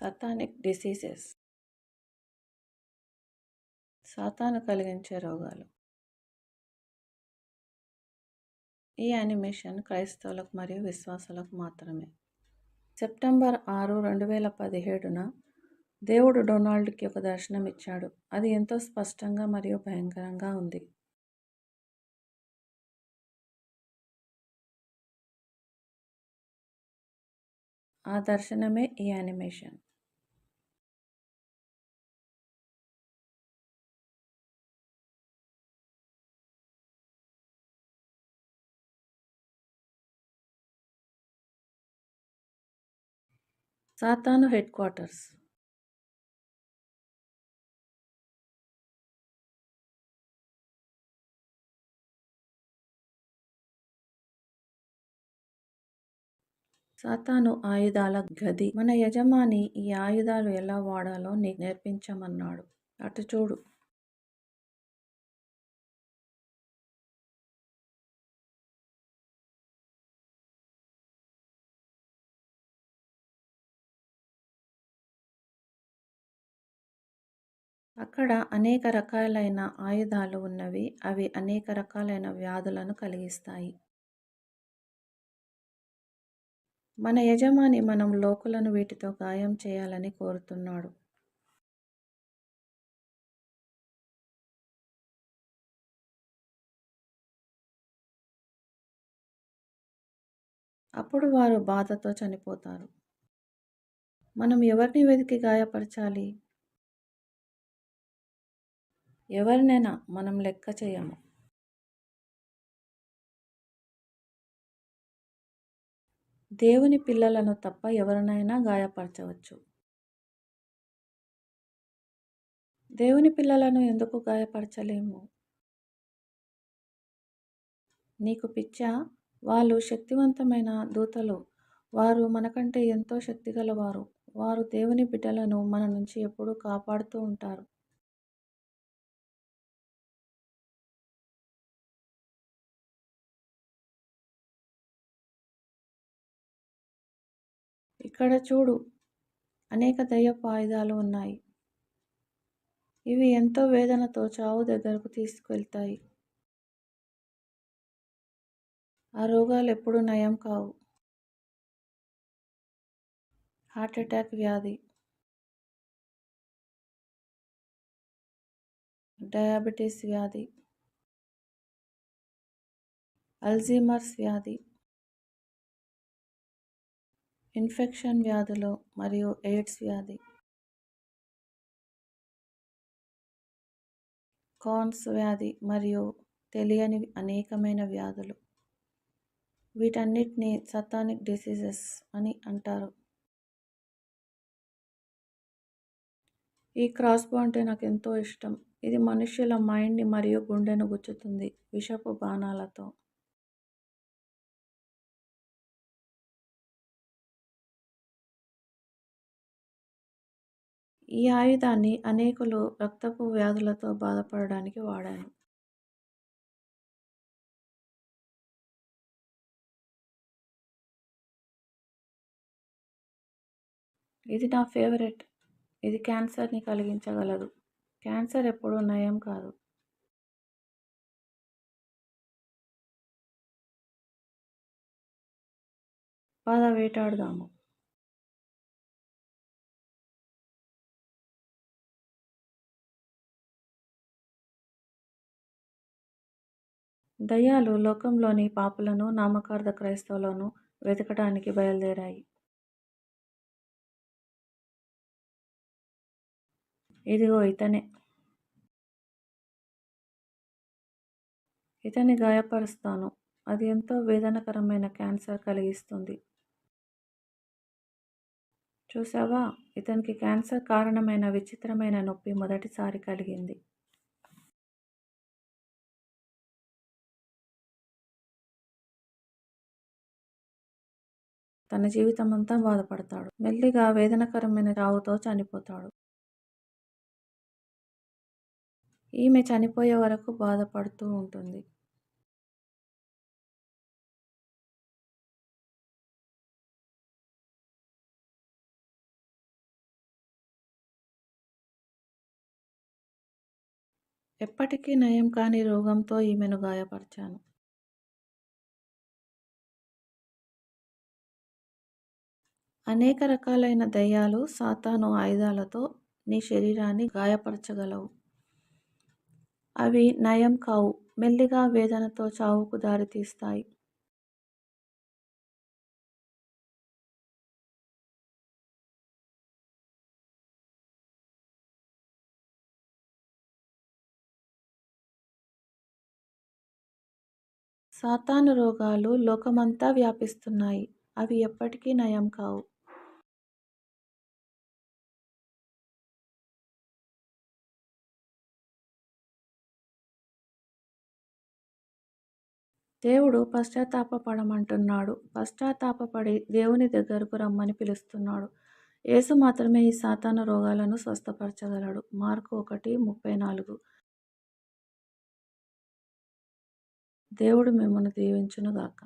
సతానిక్ diseases సాతాను కలిగించే రోగాలు. ఈ యానిమేషన్ క్రైస్తవులకు మరియు విశ్వాసాలకు మాత్రమే. సెప్టెంబర్ ఆరు రెండు వేల పదిహేడున దేవుడు డొనాల్డ్కి ఒక దర్శనం ఇచ్చాడు. అది ఎంతో స్పష్టంగా మరియు భయంకరంగా ఉంది. ఆ దర్శనమే ఈ యానిమేషన్ సాతాను హెడ్ క్వార్టర్స్. సాతాను ఆయుధాల గది. మన యజమాని ఈ ఆయుధాలు ఎలా వాడాలో నీకు నేర్పించమన్నాడు. అటు చూడు. అక్కడ అనేక రకాలైన ఆయుధాలు ఉన్నవి అవి అనేక రకాలైన వ్యాధులను కలిగిస్తాయి. మన యజమాని మనం లోకులను వీటితో గాయం చేయాలని కోరుతున్నాడు. అప్పుడు వారు బాధతో చనిపోతారు. మనం ఎవరిని వెతికి గాయపరచాలి? ఎవరినైనా మనం లెక్క చేయము. దేవుని పిల్లలను తప్ప ఎవరినైనా గాయపరచవచ్చు. దేవుని పిల్లలను ఎందుకు గాయపరచలేము? నీకు పిచ్చా? వాళ్ళు శక్తివంతమైన దూతలు. వారు మనకంటే ఎంతో శక్తిగలవారు. వారు దేవుని బిడ్డలను మన నుంచి ఎప్పుడూ కాపాడుతూ ఉంటారు. ఇక్కడ చూడు అనేక దయ్యపు ఆయుధాలు ఉన్నాయి. ఇవి ఎంతో వేదనతో చావు దగ్గరకు తీసుకువెళ్తాయి. ఆ రోగాలు ఎప్పుడు నయం కావు. హార్ట్ అటాక్ వ్యాధి డయాబెటీస్ వ్యాధి అల్జీమర్స్ వ్యాధి ఇన్ఫెక్షన్ వ్యాధులు మరియు ఎయిడ్స్ వ్యాధి. కాన్స్ వ్యాధి మరియు తెలియని అనేకమైన వ్యాధులు. వీటన్నిటిని సతానిక్ డిసీజెస్ అని అంటారు. ఈ క్రాస్బో అంటే నాకు ఎంతో ఇష్టం. ఇది మనుషుల మైండ్ని మరియు గుండెను గుచ్చుతుంది. విషపు బాణాలతో. ఈ ఆయుధాన్ని అనేకులు రక్తపు వ్యాధులతో బాధపడడానికి వాడాను ఇది నా ఫేవరెట్. ఇది క్యాన్సర్ని కలిగించగలదు. క్యాన్సర్ ఎప్పుడూ నయం కాదు. పద వేటాడుదాము. దయ్యాలు లోకంలోని పాపులను నామకార్థ క్రైస్తవులను వెతకడానికి బయలుదేరాయి. ఇదిగో ఇతనే. ఇతన్ని గాయపరుస్తాను. అది ఎంతో వేదనకరమైన క్యాన్సర్ కలిగిస్తుంది. చూసావా ఇతనికి క్యాన్సర్ కారణమైన విచిత్రమైన నొప్పి మొదటిసారి కలిగింది. తన జీవితం అంతా బాధపడతాడు. మెల్లిగా వేదనకరమైన చావుతో చనిపోతాడు. ఈమె చనిపోయే వరకు బాధపడుతూ ఉంటుంది. ఎప్పటికీ నయం కాని రోగంతో ఈమెను గాయపరిచాను. అనేక రకాలైన దయ్యాలు సాతాను ఆయుధాలతో నీ శరీరాన్ని గాయపరచగలవు. అవి నయం కావు మెల్లిగా వేదనతో చావుకు దారితీస్తాయి సాతాను రోగాలు లోకమంతా వ్యాపిస్తున్నాయి. అవి ఎప్పటికీ నయం కావు. దేవుడు పశ్చాత్తాపపడమంటున్నాడు. పశ్చాత్తాపపడి దేవుని దగ్గరకు రమ్మని పిలుస్తున్నాడు. యేసు మాత్రమే ఈ సాతాను రోగాలను స్వస్థపరచగలడు. మార్కు ఒకటి ముప్పై నాలుగు. దేవుడు మిమ్మల్ని దీవించునుగాక.